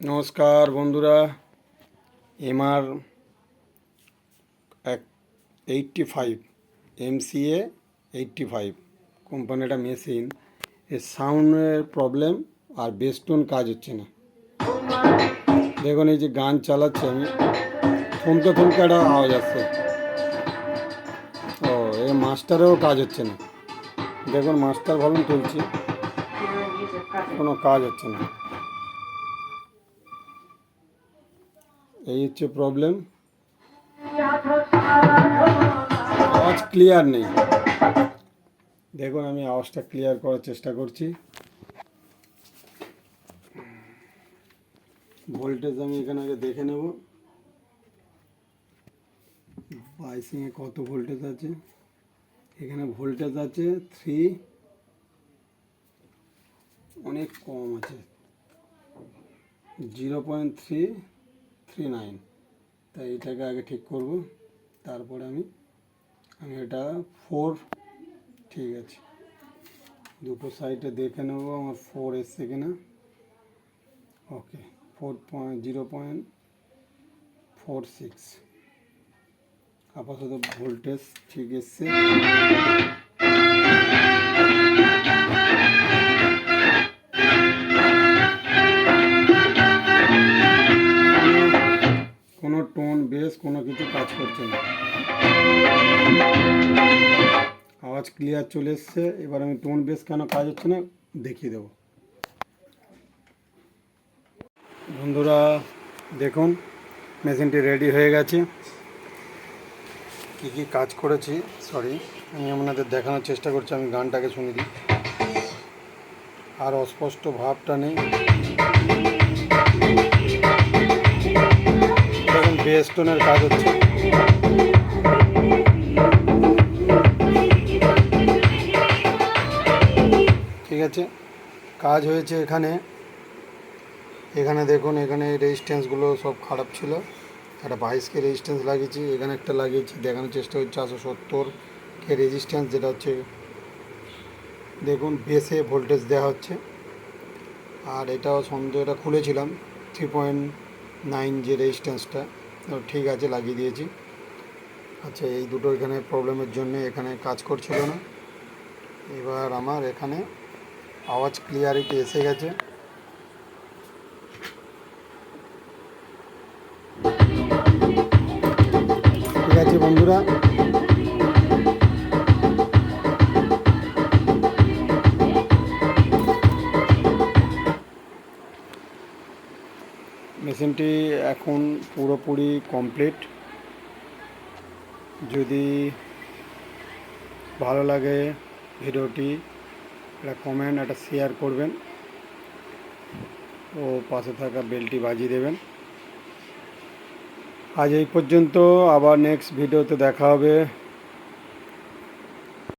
নমস্কার বন্ধুরা, এমআর এক eighty five MCA eighty five কোম্পানিটা মেশিন। এর সাউন্ডের প্রবলেম আর বেস্টন কাজ হচ্ছে না। দেখুন, এই যে গান চালাচ্ছি আমি, থমকে থমকে একটা আওয়াজ আসছে। ও এই মাস্টারেও কাজ হচ্ছে না। দেখুন, মাস্টার ভলুম তুলছি, কোনো কাজ হচ্ছে না। এই হচ্ছে প্রবলেম আওয়াজ ক্লিয়ার নেই। দেখুন, আমি আওয়াজটা ক্লিয়ার করার চেষ্টা করছি। ভোল্টেজ আমি এখানে আগে দেখে নেব। বাইসিংয়ে কত ভোল্টেজ আছে? এখানে ভোল্টেজ আছে থ্রি অনেক কম আছে। Zero point three three nine তাই এটাকে আগে ঠিক করব, তারপরে আমি আমি এটা ফোর ঠিক আছে। দুটো সাইডে দেখে নেব আমার ফোর এসছে কিনা। Okay four point zero point four six আপাতত ভোল্টেজ ঠিক এসছে। টোন, বেস কোনো কিছু কাজ করছে না। আওয়াজ ক্লিয়ার চলে এসছে, এবার আমি টোন, বেস কেন কাজ হচ্ছে না দেখিয়ে দেবো। বন্ধুরা, দেখুন, মেশিনটি রেডি হয়ে গেছে। কী কী কাজ করেছি সরি আমি আপনাদের দেখানোর চেষ্টা করছি, আমি গানটাকে শুনে দিই। আর অস্পষ্ট ভাবটা নেই। দেখুন বেস টোনের কাজ হচ্ছে। ঠিক আছে, কাজ হয়েছে এখানে। এখানে দেখুন, এখানে রেজিস্ট্যান্সগুলো সব খারাপ ছিল। একটা বাইশকে রেজিস্ট্যান্স লাগিয়েছি, এখানে একটা লাগিয়েছি। দেখানোর চেষ্টা হচ্ছে চারশো সত্তর কে রেজিস্ট্যান্স যেটা হচ্ছে দেখুন বেসে ভোল্টেজ দেওয়া হচ্ছে। আর এটাও সন্দেহ, এটা খুলেছিলাম থ্রি পয়েন্ট নাইন যে রেজিস্ট্যান্সটা ঠিক আছে, লাগিয়ে দিয়েছি। আচ্ছা এই দুটো এখানে প্রবলেমের জন্য এখানে কাজ করছিল না। এবার আমার এখানে আওয়াজ ক্লিয়ারিটি এসে গেছে। ঠিক আছে বন্ধুরা মেশিনটি এখন পুরোপুরি কমপ্লিট। যদি ভালো লাগে ভিডিওটি, একটা কমেন্ট একটা শেয়ার করবেন। ও পাশে থাকা বেলটি বাজিয়ে দেবেন। আজ এই পর্যন্ত আবার নেক্সট ভিডিওতে দেখা হবে।